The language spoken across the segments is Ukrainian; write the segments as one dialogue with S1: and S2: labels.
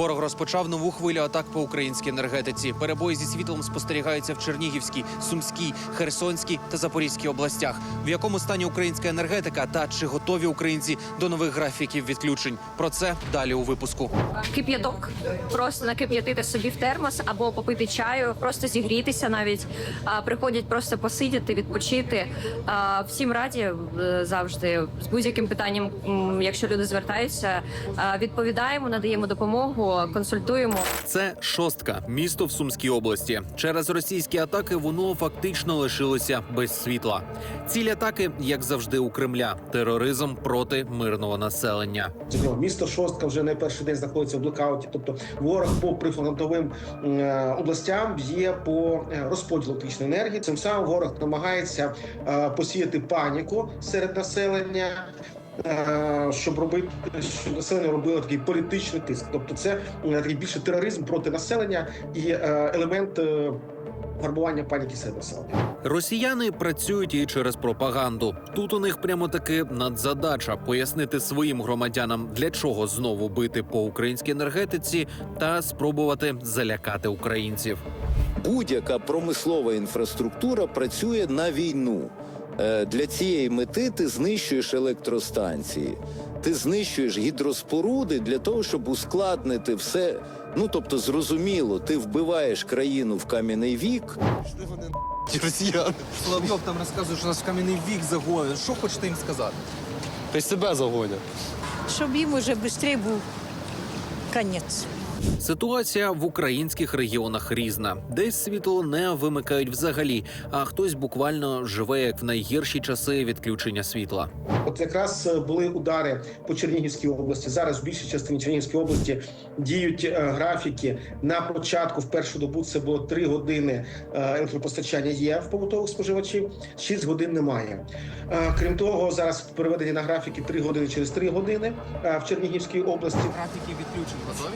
S1: Ворог розпочав нову хвилю атак по українській енергетиці. Перебої зі світлом спостерігаються в Чернігівській, Сумській, Херсонській та Запорізькій областях. В якому стані українська енергетика та чи готові українці до нових графіків відключень? Про це далі у випуску.
S2: кип'яток, просто накип'ятити собі в термос або попити чаю, просто зігрітися навіть. Приходять просто посидіти, відпочити. Всім раді е, завжди з будь-яким питанням, якщо люди звертаються, відповідаємо, надаємо допомогу, консультуємо.
S1: Це шостка, місто в Сумській області. Через російські атаки воно фактично лишилося без світла. Ціль атаки, як завжди, у Кремля тероризм проти мирного населення.
S3: Місто Шостка вже не перший день знаходиться в блокауті. Тобто ворог по прифронтовим е, областям б'є по е, розподілу електричної енергії. Цим самим ворог намагається е, посіяти паніку серед населення. Е, Щоб робити, щоб населення робило такий політичний тиск, тобто це е, такий більше тероризм проти населення і е, елемент формування паніки серед населення.
S1: Росіяни працюють і через пропаганду. Тут у них прямо таки надзадача пояснити своїм громадянам, для чого знову бити по українській енергетиці та спробувати залякати українців.
S4: будь-яка промислова інфраструктура працює на війну. Е, Для цієї мети ти знищуєш електростанції, ти знищуєш гідроспоруди для того, щоб ускладнити все. Ну тобто, зрозуміло, ти вбиваєш країну в кам'яний вік,
S5: Росіяни. Соловйов там розказує, що нас в кам'яний вік загонять. Що хочете їм сказати? Та себе загонять.
S6: щоб їм уже швидше був конець.
S1: Ситуація в українських регіонах різна. Десь світло не вимикають взагалі, а хтось буквально живе як в найгірші часи відключення світла.
S3: От якраз е, були удари по Чернігівській області. Зараз в більшій частині Чернігівської області діють е, графіки. На початку в першу добу це було 3 години е, електропостачання є в побутових споживачів, 6 годин немає. Е, Крім того, зараз переведені на графіки 3 години через 3 години е, в Чернігівській області.
S5: Графіки відключень готові?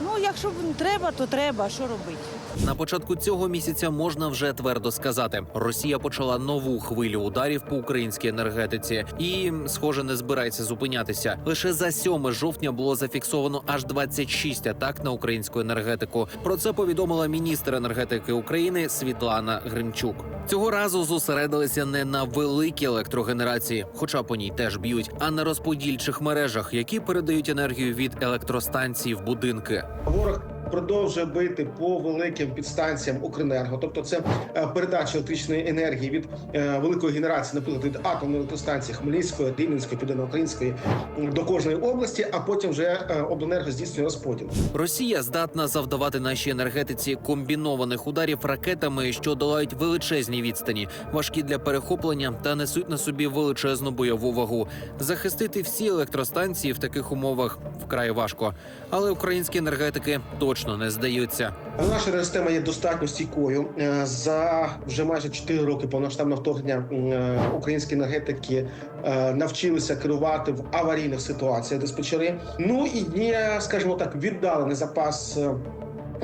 S6: Ну, якщо треба, то треба. Що робити?
S1: На початку цього місяця можна вже твердо сказати: Росія почала нову хвилю ударів по українській енергетиці і, схоже, не збирається зупинятися. Лише за 7 жовтня було зафіксовано аж 26 атак на українську енергетику. Про це повідомила міністр енергетики України Світлана Гринчук. Цього разу зосередилися не на великій електрогенерації, хоча по ній теж б'ють, а на розподільчих мережах, які передають енергію від електростанцій в будинки.
S3: Ворог продовжує бити по великим підстанціям Укренерго, тобто це е, передача електричної енергії від е, великої генерації, наприклад, від атомної електростанції Хмельницької, Рівненської, Південноукраїнської до кожної області, а потім вже е, обленерго здійснює розподіл.
S1: Росія здатна завдавати нашій енергетиці комбінованих ударів ракетами, що долають величезні відстані, важкі для перехоплення та несуть на собі величезну бойову вагу. Захистити всі електростанції в таких умовах вкрай важко, але українські енергетики точно не здаються.
S3: Наша система є достатньо стійкою. Е, За вже майже 4 роки повноштабного вторгнення е, українські енергетики е, навчилися керувати в аварійних ситуаціях диспетчери. Ну і є, скажімо так, віддалений запас.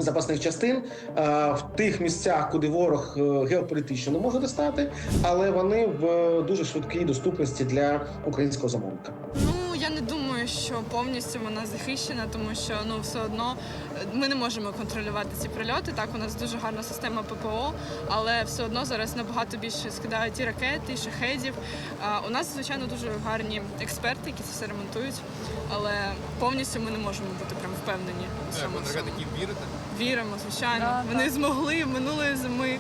S3: Запасних частин в тих місцях, куди ворог геополітично не може достати, але вони в дуже швидкій доступності для українського замовника.
S7: Думаю, що повністю вона захищена, тому що ну все одно е, ми не можемо контролювати ці прильоти. Так, у нас дуже гарна система ППО, але все одно зараз набагато більше скидають і ракети, і шахедів. А у нас звичайно дуже гарні експерти, які це все ремонтують, але повністю ми не можемо бути прям впевнені у
S5: Як
S7: цьому.
S5: ви
S7: всьому.
S5: вірите?
S7: Віримо, звичайно.
S2: Да,
S7: Вони змогли минулої зими,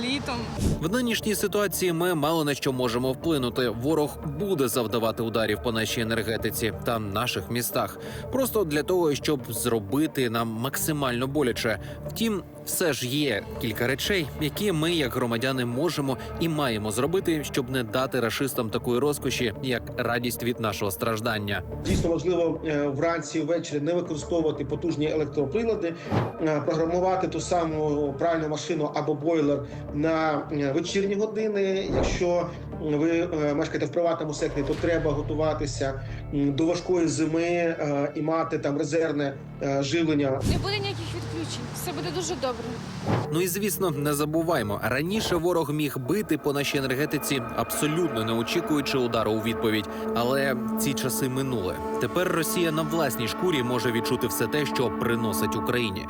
S7: літом.
S1: В нинішній ситуації ми мало на що можемо вплинути. Ворог буде завдавати ударів по нашій енергетиці та наших містах, просто для того, щоб зробити нам максимально боляче. Втім, все ж є кілька речей, які ми, як громадяни, можемо і маємо зробити, щоб не дати рашистам такої розкоші, як радість від нашого страждання.
S3: Дійсно важливо е, вранці ввечері не використовувати потужні електроприлади, е, програмувати ту саму пральну машину або бойлер на е, вечірні години. Якщо ви мешкаєте в приватному секторі, то треба готуватися до важкої зими і мати там резервне живлення
S8: Не буде ніяких відключень. Все буде дуже добре.
S7: Добре.
S1: Ну і звісно, не забуваймо. Раніше ворог міг бити по нашій енергетиці, абсолютно не очікуючи удару у відповідь. Але ці часи минули. Тепер Росія на власній шкурі може відчути все те, що приносить Україні.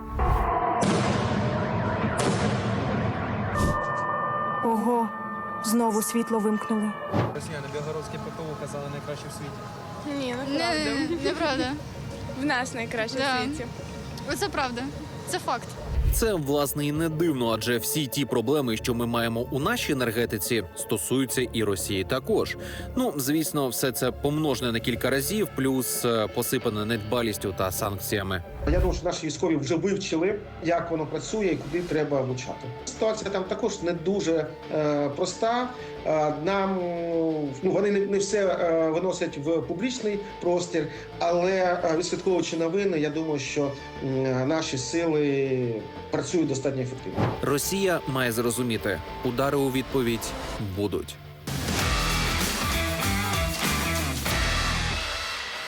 S8: Ого, знову світло вимкнули.
S5: Росіяни, Білгородське ППО казали найкраще в світі.
S7: Ні,
S9: Не, неправда.
S7: В нас найкраще
S9: Да.
S7: в світі.
S9: Це правда. Це факт.
S1: Це власне і не дивно, адже всі ті проблеми, що ми маємо у нашій енергетиці, стосуються і Росії також. Ну звісно, все це помножене на кілька разів, плюс е, посипане недбалістю та санкціями.
S3: Я думаю, що наші військові вже вивчили, як воно працює і куди треба влучати. Ситуація там також не дуже е, проста. Е, нам ну вони не, не все е, виносять в публічний простір, але е, відслідковуючи новини, я думаю, що м, наші сили працюють достатньо ефективно.
S1: Росія має зрозуміти, удари у відповідь будуть.